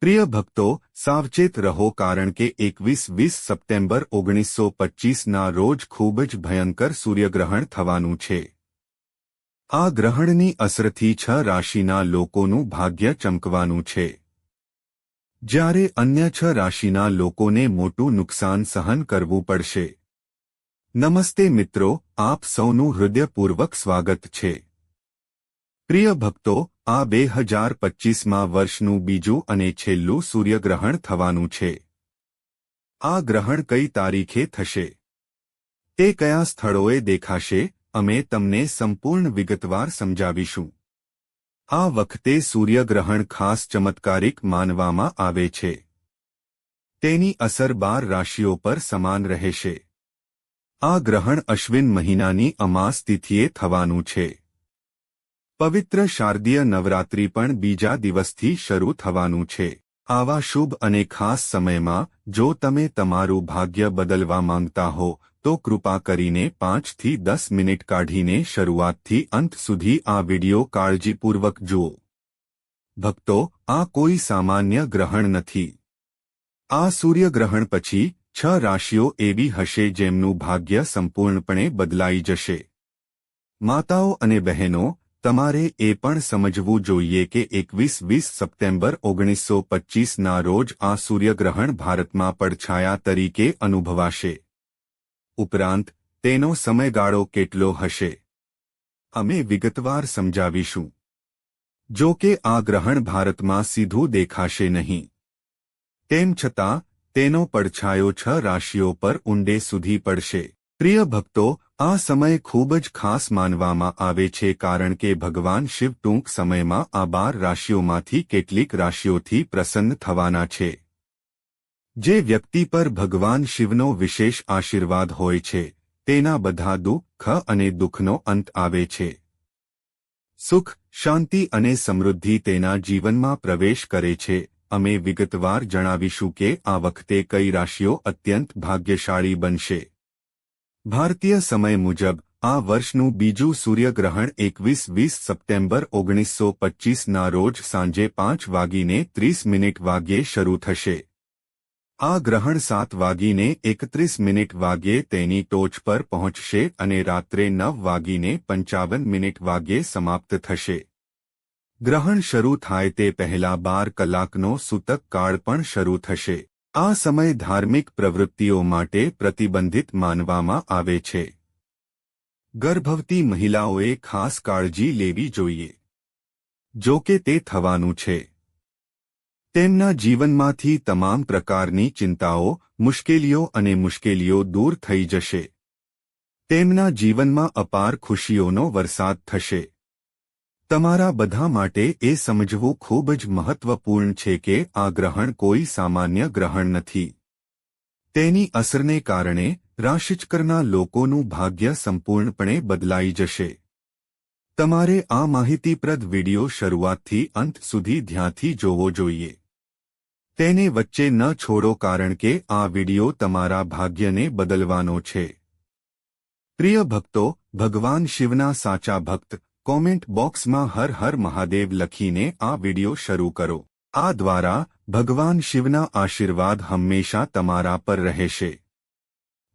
પ્રિય ભક્તો, સાવચેત રહો કારણ કે એકવીસ વીસ સપ્ટેમ્બર ઓગણીસો પચ્ચીસના રોજ ખૂબ જ ભયંકર સૂર્યગ્રહણ થવાનું છે. આ ગ્રહણની અસરથી છ રાશિના લોકોનું ભાગ્ય ચમકવાનું છે. જ્યારે અન્ય છ રાશિના લોકોને મોટું નુકસાન સહન કરવું પડશે. નમસ્તે મિત્રો, આપ સૌનું હૃદયપૂર્વક સ્વાગત છે. પ્રિય ભક્તો આ બે હજાર પચ્ચીસમાં વર્ષનું બીજું અને છેલ્લું સૂર્યગ્રહણ થવાનું છે. આ ગ્રહણ કઈ તારીખે થશે? તે કયા સ્થળોએ દેખાશે? અમે તમને સંપૂર્ણ વિગતવાર સમજાવીશું. આ વખતે સૂર્યગ્રહણ ખાસ ચમત્કારિક માનવામાં આવે છે. તેની અસર બાર રાશિઓ પર સમાન રહેશે. આ ગ્રહણ અશ્વિન મહિનાની અમાસ તિથિએ થવાનું છે. પવિત્ર શારદીય નવરાત્રિ પણ બીજા દિવસથી શરૂ થવાનું છે. આવા શુભ અને ખાસ સમયમાં, જો તમે તમારું ભાગ્ય બદલવા માંગતા હો, તો કૃપા કરીને પાંચથી દસ મિનિટ કાઢીને શરૂઆતથી અંત સુધી આ વિડિયો કાળજીપૂર્વક જુઓ. ભક્તો, આ કોઈ સામાન્ય ગ્રહણ નથી. આ સૂર્યગ્રહણ પછી, છ રાશિઓ એવી હશે જેમનું ભાગ્ય સંપૂર્ણપણે બદલાઈ જશે. માતાઓ અને બહેનો તમારે એ પણ સમજવું જોઈએ કે એકવીસ વીસ સપ્ટેમ્બર ઓગણીસો પચ્ચીસના રોજ આ સૂર્યગ્રહણ ભારતમાં પડછાયા તરીકે અનુભવાશે. ઉપરાંત, તેનો સમયગાળો કેટલો હશે? અમે વિગતવાર સમજાવીશું. જો કે આ ગ્રહણ ભારતમાં સીધું દેખાશે નહીં. તેમ છતાં, તેનો પડછાયો છ રાશિઓ પર ઊંડે સુધી પડશે. પ્રિય ભક્તો આ સમય ખૂબ જ ખાસ માનવામાં આવે છે કારણ કે ભગવાન શિવ ટૂંક સમયમાં આ બાર રાશિઓમાંથી કેટલીક રાશિઓથી પ્રસન્ન થવાના છે. જે વ્યક્તિ પર ભગવાન શિવનો વિશેષ આશીર્વાદ હોય છે, તેના બધા દુઃખ અને દુઃખનો અંત આવે છે. સુખ, શાંતિ અને સમૃદ્ધિ તેના જીવનમાં પ્રવેશ કરે છે. અમે વિગતવાર જણાવીશું કે આ વખતે કઈ રાશિઓ અત્યંત ભાગ્યશાળી બનશે. ભારતીય સમય મુજબ, આ વર્ષનું બીજું સૂર્યગ્રહણ એકવીસ વીસ સપ્ટેમ્બર ઓગણીસો પચ્ચીસના રોજ સાંજે પાંચ વાગીને ત્રીસ મિનિટ વાગ્યે શરૂ થશે. આ ગ્રહણ સાત વાગીને એકત્રીસ મિનિટ વાગ્યે તેની ટોચ પર પહોંચશે અને રાત્રે નવ વાગીને પંચાવન મિનિટ વાગ્યે સમાપ્ત થશે. ગ્રહણ શરૂ થાય તે પહેલા બાર કલાકનો સૂતક કાળ પણ શરૂ થશે. આ સમય ધાર્મિક પ્રવૃત્તિઓ માટે પ્રતિબંધિત માનવામાં આવે છે. ગર્ભવતી મહિલાઓએ ખાસ કાળજી લેવી જોઈએ. જો કે તે થવાનું છે. તેમના જીવનમાંથી તમામ પ્રકારની ચિંતાઓ, મુશ્કેલીઓ અને મુશ્કેલીઓ દૂર થઈ જશે. તેમના જીવનમાં અપાર ખુશીઓનો વરસાદ થશે. તમારા બધા માટે એ સમજવું ખૂબ જ મહત્વપૂર્ણ છે કે આ ગ્રહણ કોઈ સામાન્ય ગ્રહણ નથી. તેની અસરને કારણે રાશિચકરના લોકોનું ભાગ્ય સંપૂર્ણપણે બદલાઈ જશે. તમારે આ માહિતીપ્રદ વિડિયો શરૂઆતથી અંત સુધી ધ્યાનથી જોવો જોઈએ. તેને વચ્ચે ન છોડો કારણ કે આ વિડિયો તમારા ભાગ્યને બદલવાનો છે. પ્રિય ભક્તો, ભગવાન શિવના સાચા ભક્ત કોમેન્ટ બોક્સમાં હર હર મહાદેવ લખીને આ વિડિયો શરૂ કરો. આ દ્વારા ભગવાન શિવના આશીર્વાદ હંમેશા તમારા પર રહેશે.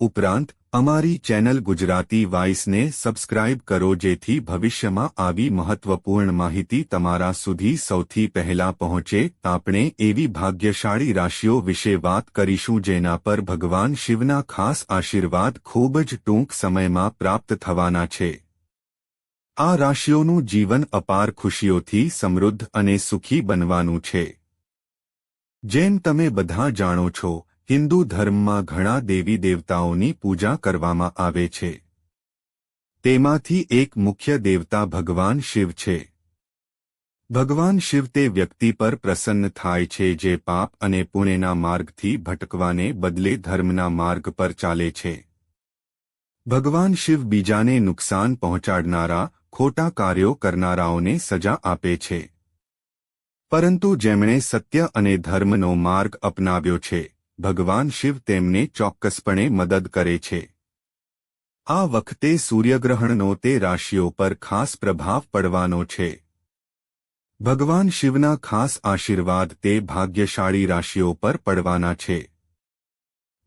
ઉપરાંત, અમારી ચેનલ ગુજરાતી વાઇસને સબસ્ક્રાઇબ કરો જેથી ભવિષ્યમાં આવી મહત્વપૂર્ણ માહિતી તમારા સુધી સૌથી પહેલા પહોંચે. આપણે એવી ભાગ્યશાળી રાશિઓ વિશે વાત કરીશું જેના પર ભગવાન શિવના ખાસ આશીર્વાદ ખૂબ જ ટૂંક સમયમાં પ્રાપ્ત થવાના છે. આ રાશિઓનું જીવન અપાર ખુશીઓથી સમૃદ્ધ અને સુખી બનવાનું છે. જેમ તમે બધા જાણો છો, હિન્દુ ધર્મમાં ઘણા દેવી દેવતાઓની પૂજા કરવામાં આવે છે. તેમાંથી એક મુખ્ય દેવતા ભગવાન શિવ છે. ભગવાન શિવ તે વ્યક્તિ પર પ્રસન્ન થાય છે જે પાપ અને પુણ્યના માર્ગથી ભટકવાને બદલે ધર્મના માર્ગ પર ચાલે છે. ભગવાન શિવ બીજાને નુકસાન પહોંચાડનારા ખોટા કાર્યો કરનારાઓને સજા આપે છે. પરંતુ જેમણે સત્ય અને ધર્મનો માર્ગ અપનાવ્યો છે, ભગવાન શિવ તેમને ચોક્કસપણે મદદ કરે છે. આ વખતે સૂર્યગ્રહણનો તે રાશિઓ પર ખાસ પ્રભાવ પડવાનો છે. ભગવાન શિવના ખાસ આશીર્વાદ તે ભાગ્યશાળી રાશિઓ પર પડવાના છે.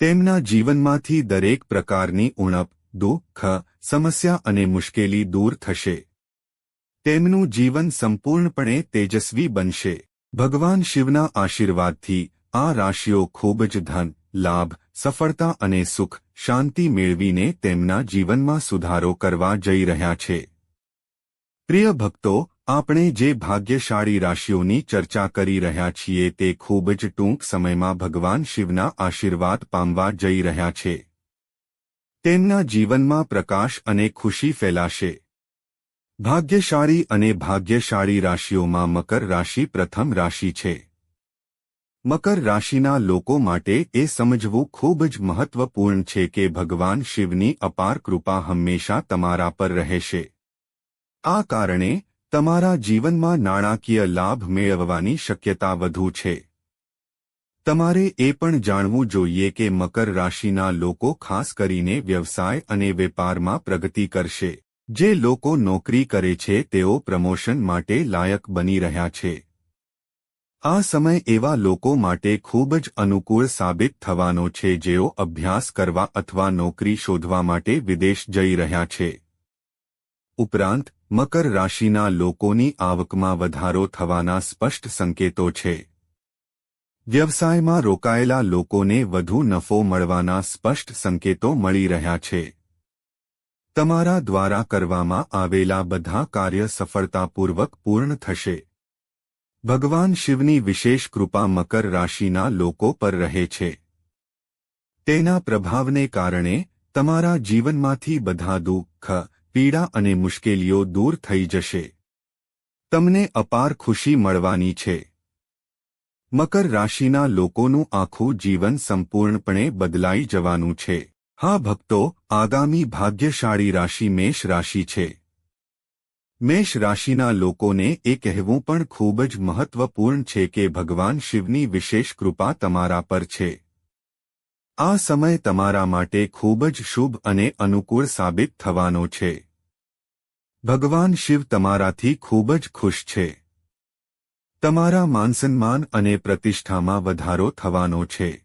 તેમના જીવનમાંથી દરેક પ્રકારની ઉણપ દુઃખ, સમસ્યા અને મુશ્કેલી દૂર થશે. તેમનું જીવન સંપૂર્ણપણે તેજસ્વી બનશે. ભગવાન શિવના આશીર્વાદથી આ રાશિઓ ખૂબ જ ધન, લાભ, સફળતા અને સુખ, શાંતિ મેળવીને તેમના જીવનમાં સુધારો કરવા જઈ રહ્યા છે. પ્રિય ભક્તો, આપણે જે ભાગ્યશાળી રાશિઓની ચર્ચા કરી રહ્યા છીએ તે ખૂબ જ ટૂંક સમયમાં ભગવાન શિવના આશીર્વાદ પામવા જઈ રહ્યા છે. તેમના જીવનમાં પ્રકાશ અને ખુશી ફેલાશે. ભાગ્યશાળી અને ભાગ્યશાળી રાશિઓમાં મકર રાશિ પ્રથમ રાશિ છે. મકર રાશિના લોકો માટે એ સમજવું ખૂબ જ મહત્વપૂર્ણ છે કે ભગવાન શિવની અપાર કૃપા હંમેશા તમારા પર રહેશે. આ કારણે તમારા જીવનમાં નાણાકીય લાભ મેળવવાની શક્યતા વધુ છે. તમારે એ પણ જાણવું જોઈએ કે મકર રાશિના લોકો ખાસ કરીને વ્યવસાય અને વેપારમાં પ્રગતિ કરશે. જે લોકો નોકરી કરે છે, તેઓ પ્રમોશન માટે લાયક બની રહ્યા છે. આ સમય એવા લોકો માટે ખૂબ જ અનુકૂળ સાબિત થવાનો છે જેઓ અભ્યાસ કરવા અથવા નોકરી શોધવા માટે વિદેશ જઈ રહ્યા છે. ઉપરાંત, મકર રાશિના લોકોની આવકમાં વધારો થવાના સ્પષ્ટ સંકેતો છે. વ્યવસાયમાં રોકાયેલા લોકોને વધુ નફો મળવાના સ્પષ્ટ સંકેતો મળી રહ્યા છે. તમારા દ્વારા કરવામાં આવેલા બધા કાર્ય સફળતાપૂર્વક પૂર્ણ થશે. ભગવાન શિવની વિશેષ કૃપા મકર રાશિના લોકો પર રહે છે. તેના પ્રભાવને કારણે તમારા જીવનમાંથી બધા દુઃખ, પીડા અને મુશ્કેલીઓ દૂર થઈ જશે. તમને અપાર ખુશી મળવાની છે. મકર રાશિના લોકોનું આખું જીવન સંપૂર્ણપણે બદલાઈ જવાનું છે. હા ભક્તો, આગામી ભાગ્યશાળી રાશિ મેષ રાશિ છે. મેષ રાશિના લોકોને એ કહેવું પણ ખૂબ જ મહત્વપૂર્ણ છે કે ભગવાન શિવની વિશેષ કૃપા તમારા પર છે. આ સમય તમારા માટે ખૂબ જ શુભ અને અનુકૂળ સાબિત થવાનો છે. ભગવાન શિવ તમારાથી ખૂબ જ ખુશ છે. તમારા માનસન્માન અને પ્રતિષ્ઠામાં વધારો થવાનો છે.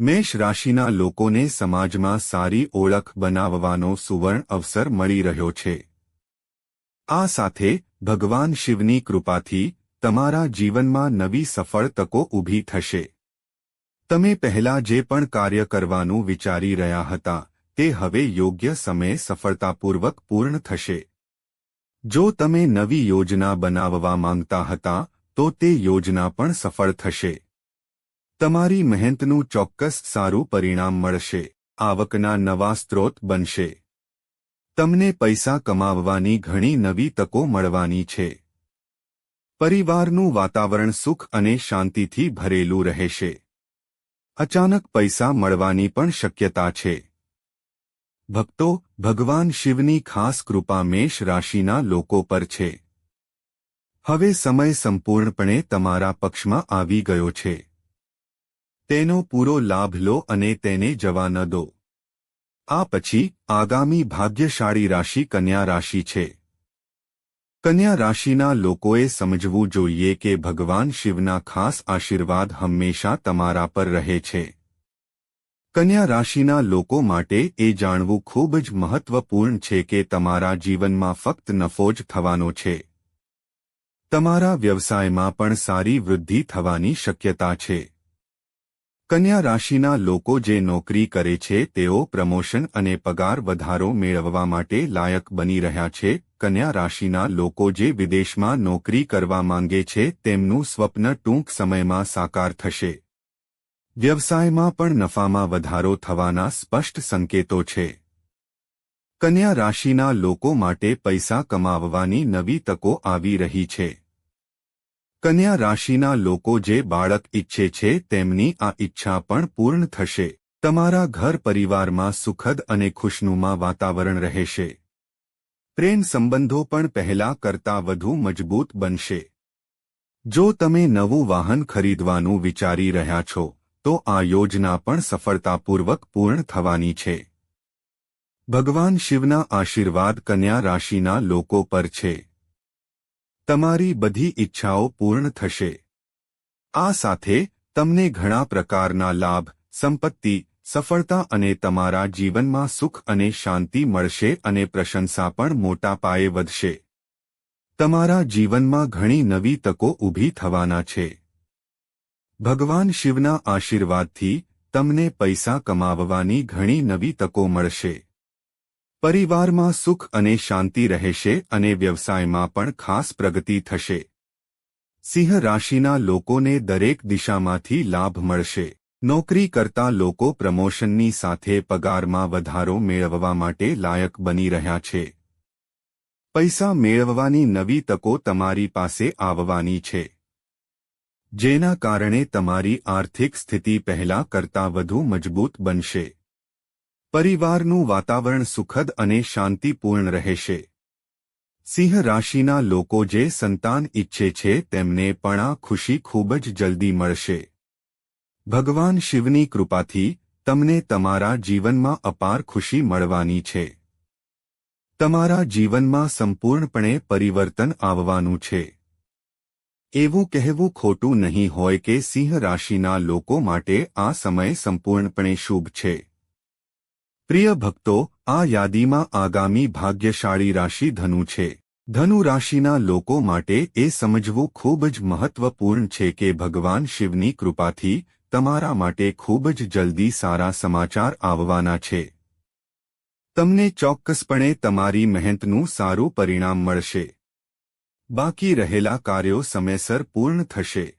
મેષ રાશિના લોકોને સમાજમાં સારી ઓળખ બનાવવાનો સુવર્ણ અવસર મળી રહ્યો છે. આ સાથે ભગવાન શિવની કૃપાથી તમારા જીવનમાં નવી સફળ તકો ઊભી થશે. તમે પહેલા જે પણ કાર્ય કરવાનું વિચારી રહ્યા હતા, તે હવે યોગ્ય સમયે સફળતાપૂર્વક પૂર્ણ થશે. જો તમે નવી યોજના બનાવવા માંગતા હતા, તો તે યોજના પણ સફળ થશે. તમારી મહેનતનું ચોક્કસ સારું પરિણામ મળશે. આવકના નવા સ્ત્રોત બનશે. તમને પૈસા કમાવવાની ઘણી નવી તકો મળવાની છે. પરિવારનું વાતાવરણ સુખ અને શાંતિથી ભરેલું રહેશે. અચાનક પૈસા મળવાની પણ શક્યતા છે. ભક્તો ભગવાન શિવની ખાસ કૃપા મેષ રાશિના લોકો પર છે. હવે સમય સંપૂર્ણપણે તમારા પક્ષમાં આવી ગયો છે. તેનો પૂરો લાભ લો અને તેને જવા ન દો. આ પછી આગામી ભાગ્યશાળી રાશિ કન્યા રાશિ છે. કન્યા રાશિના લોકોએ સમજવું જોઈએ કે ભગવાન શિવના ખાસ આશીર્વાદ હંમેશા તમારા પર રહે છે. કન્યા રાશિના લોકો માટે એ જાણવું ખૂબ જ મહત્વપૂર્ણ છે કે તમારા જીવનમાં ફક્ત નફો જ થવાનો છે. તમારા વ્યવસાયમાં પણ સારી વૃદ્ધિ થવાની શક્યતા છે. કન્યા રાશિના લોકો જે નોકરી કરે છે, તેઓ પ્રમોશન અને પગાર વધારો મેળવવા માટે લાયક બની રહ્યા છે. કન્યા રાશિના લોકો જે વિદેશમાં નોકરી કરવા માંગે છે, તેમનું સ્વપ્ન ટૂંક સમયમાં સાકાર થશે. વ્યવસાયમાં પણ નફામાં વધારો થવાના સ્પષ્ટ સંકેતો છે. કન્યા રાશિના લોકો માટે પૈસા કમાવવાની નવી તકો આવી રહી છે. કન્યા રાશિના લોકો જે બાળક ઈચ્છે છે તેમની આ ઈચ્છા પણ પૂર્ણ થશે. તમારા ઘર પરિવારમાં સુખદ અને ખુશનુમા વાતાવરણ રહેશે. પ્રેમ સંબંધો પણ પહેલા કરતા વધુ મજબૂત બનશે. જો તમે નવું વાહન ખરીદવાનું વિચારી રહ્યા છો તો આ યોજના પણ સફળતાપૂર્વક પૂર્ણ થવાની છે. ભગવાન શિવના આશીર્વાદ કન્યા રાશિના લોકો પર છે. તમારી બધી ઈચ્છાઓ પૂર્ણ થશે. આ સાથે તમને ઘણા પ્રકારના લાભ, સંપત્તિ, સફળતા અને તમારા જીવનમાં સુખ અને શાંતિ મળશે અને પ્રશંસા પણ મોટા પાયે વધશે. તમારા જીવનમાં ઘણી નવી તકો ઊભી થવાના છે. ભગવાન શિવના આશીર્વાદથી તમને પૈસા કમાવવાની ઘણી નવી તકો મળશે. પરિવારમાં સુખ અને શાંતિ રહેશે અને વ્યવસાયમાં પણ ખાસ પ્રગતિ થશે. સિંહ રાશિના લોકોને દરેક દિશામાંથી લાભ મળશે. નોકરી કરતા લોકો પ્રમોશનની સાથે પગારમાં વધારો મેળવવા માટે લાયક બની રહ્યા છે. પૈસા મેળવવાની નવી તકો તમારી પાસે આવવાની છે. જેના કારણે તમારી આર્થિક સ્થિતિ પહેલા કરતાં વધુ મજબૂત બનશે. પરિવારનું વાતાવરણ સુખદ અને શાંતિપૂર્ણ રહેશે. સિંહ રાશિના લોકો જે સંતાન ઈચ્છે છે તેમને પણ આ ખુશી ખૂબ જ જલ્દી મળશે. ભગવાન શિવની કૃપાથી તમને તમારા જીવનમાં અપાર ખુશી મળવાની છે. તમારા જીવનમાં સંપૂર્ણપણે પરિવર્તન આવવાનું છે. એવું કહેવું ખોટું નહીં હોય કે સિંહ રાશિના લોકો માટે આ સમય સંપૂર્ણપણે શુભ છે. પ્રિય ભક્તો, આ યાદીમાં આગામી ભાગ્યશાળી રાશિ ધનુ છે. ધનુ રાશિના લોકો માટે એ સમજવું ખૂબ જ મહત્વપૂર્ણ છે કે ભગવાન શિવની કૃપાથી તમારા માટે ખૂબ જ જલ્દી સારા સમાચાર આવવાના છે. તમને ચોક્કસપણે તમારી મહેનતનું સારું પરિણામ મળશે. બાકી રહેલા કાર્યો સમયસર પૂર્ણ થશે.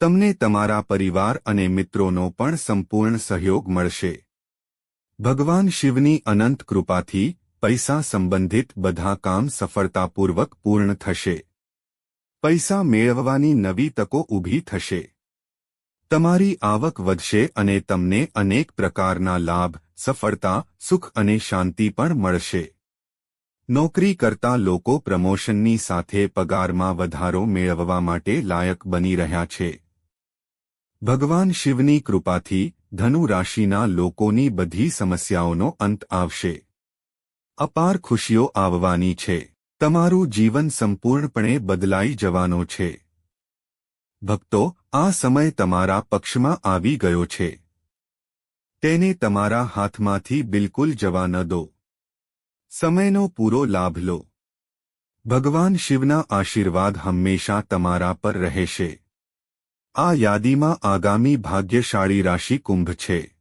તમને તમારા પરિવાર અને મિત્રોનો પણ સંપૂર્ણ સહયોગ મળશે. ભગવાન શિવની અનંત કૃપાથી પૈસા સંબંધિત બધા કામ સફળતાપૂર્વક પૂર્ણ થશે. પૈસા મેળવવાની નવી તકો ઊભી થશે. તમારી આવક વધશે અને તમને અનેક પ્રકારના લાભ, સફળતા, સુખ અને શાંતિ પણ મળશે. નોકરી કરતા લોકો પ્રમોશનની સાથે પગારમાં વધારો મેળવવા માટે લાયક બની રહ્યા છે. ભગવાન શિવની કૃપાથી ધનુ રાશિના લોકોની બધી સમસ્યાઓનો અંત આવશે. અપાર ખુશીઓ આવવાની છે. તમારું જીવન સંપૂર્ણપણે બદલાઈ જવાનો છે. ભક્તો, આ સમય તમારા પક્ષમાં આવી ગયો છે. તેને તમારા હાથમાંથી બિલકુલ જવા ન દો. સમયનો પૂરો લાભ લો. ભગવાન શિવના આશીર્વાદ હંમેશા તમારા પર રહેશે. આ યાદીમાં આગામી ભાગ્યશાળી રાશિ કુંભ છે.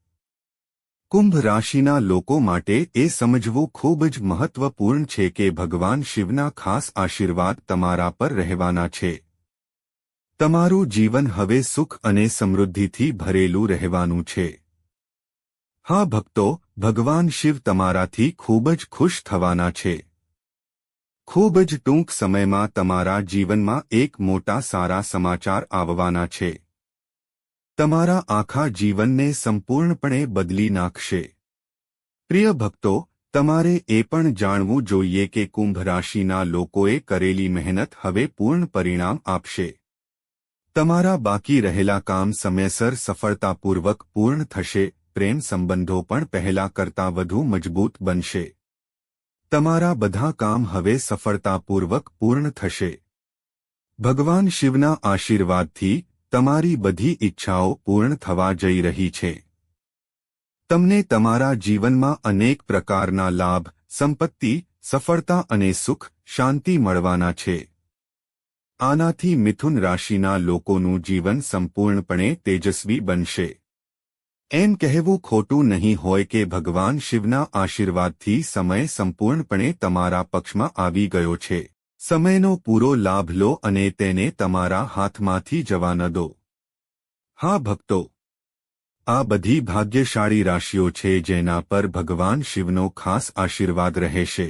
કુંભ રાશિના લોકો માટે એ સમજવું ખૂબ જ મહત્વપૂર્ણ છે કે ભગવાન શિવના ખાસ આશીર્વાદ તમારા પર રહેવાના છે. તમારું જીવન હવે સુખ અને સમૃદ્ધિથી ભરેલું રહેવાનું છે. હા ભક્તો, ભગવાન શિવ તમારાથી ખૂબ જ ખુશ થવાના છે. ખૂબ જ ટૂંક સમયમાં તમારા જીવનમાં એક મોટા સારા સમાચાર આવવાના છે. તમારા આખા જીવનને સંપૂર્ણપણે બદલી નાખશે. પ્રિય ભક્તો, તમારે એ પણ જાણવું જોઈએ કે કુંભ રાશિના લોકોએ કરેલી મહેનત હવે પૂર્ણ પરિણામ આપશે. તમારા બાકી રહેલા કામ સમયસર સફળતાપૂર્વક પૂર્ણ થશે. પ્રેમ સંબંધો પણ પહેલા કરતાં વધુ મજબૂત બનશે. તમારા બધા કામ હવે સફળતાપૂર્વક પૂર્ણ થશે. ભગવાન શિવના આશીર્વાદથી તમારી બધી ઈચ્છાઓ પૂર્ણ થવા જઈ રહી છે. તમને તમારા જીવનમાં અનેક પ્રકારના લાભ, સંપત્તિ, સફળતા અને સુખ, શાંતિ મળવાના છે. આનાથી મિથુન રાશિના લોકોનું જીવન સંપૂર્ણપણે તેજસ્વી બનશે. એમ કહેવું ખોટું નહીં હોય કે ભગવાન શિવના આશીર્વાદથી સમય સંપૂર્ણપણે તમારા પક્ષમાં આવી ગયો છે. સમયનો પૂરો લાભ લો અને તેને તમારા હાથમાંથી જવા ન દો. હા ભક્તો, આ બધી ભાગ્યશાળી રાશિઓ છે જેના પર ભગવાન શિવનો ખાસ આશીર્વાદ રહેશે.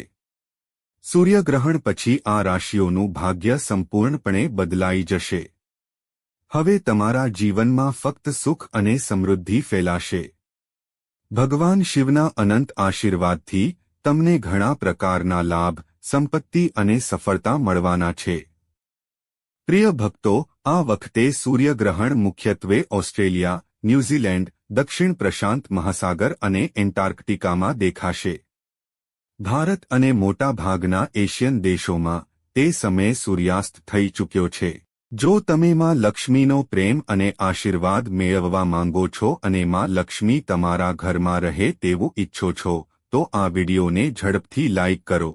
સૂર્યગ્રહણ પછી આ રાશિઓનું ભાગ્ય સંપૂર્ણપણે બદલાઈ જશે. હવે તમારા જીવનમાં ફક્ત સુખ અને સમૃદ્ધિ ફેલાશે. ભગવાન શિવના અનંત આશીર્વાદથી તમને ઘણા પ્રકારના લાભ, સંપત્તિ અને સફળતા મળવાના છે. પ્રિય ભક્તો, આ વખતે સૂર્યગ્રહણ મુખ્યત્વે ઓસ્ટ્રેલિયા, ન્યૂઝીલેન્ડ, દક્ષિણ પ્રશાંત મહાસાગર અને એન્ટાર્કટિકામાં દેખાશે. ભારત અને મોટાભાગના એશિયન દેશોમાં તે સમયે સૂર્યાસ્ત થઈ ચૂક્યો છે. જો તમે માં લક્ષ્મીનો પ્રેમ અને આશીર્વાદ મેળવવા માંગો છો અને માં લક્ષ્મી તમારા ઘરમાં રહે તેવું ઈચ્છો છો, તો આ વિડિયોને ઝડપથી લાઇક કરો.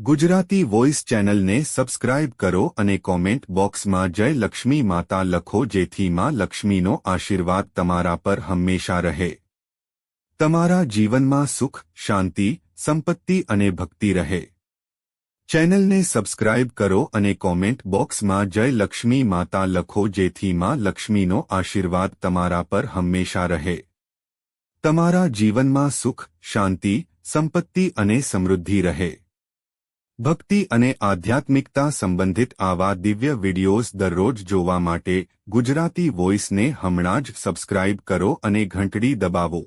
ગુજરાતી વોઇસ ચેનલને સબસ્ક્રાઇબ કરો અને કોમેન્ટ બોક્સમાં જય લક્ષ્મી માતા લખો જેથી માં લક્ષ્મીનો આશીર્વાદ તમારા પર હંમેશા રહે. તમારા જીવનમાં સુખ, શાંતિ, સંપત્તિ અને ભક્તિ રહે. ચેનલને સબસ્ક્રાઇબ કરો અને કોમેન્ટ બોક્સમાં જય લક્ષ્મી માતા લખો જેથી માં લક્ષ્મીનો આશીર્વાદ તમારા પર હંમેશા રહે. તમારા જીવનમાં સુખ, શાંતિ, સંપત્તિ અને સમૃદ્ધિ રહે. ભક્તિ અને આધ્યાત્મિકતા સંબંધિત આવા દિવ્ય વિડિયોઝ દરરોજ જોવા માટે ગુજરાતી વોઇસને હમણાં જ સબસ્ક્રાઇબ કરો અને ઘંટડી દબાવો.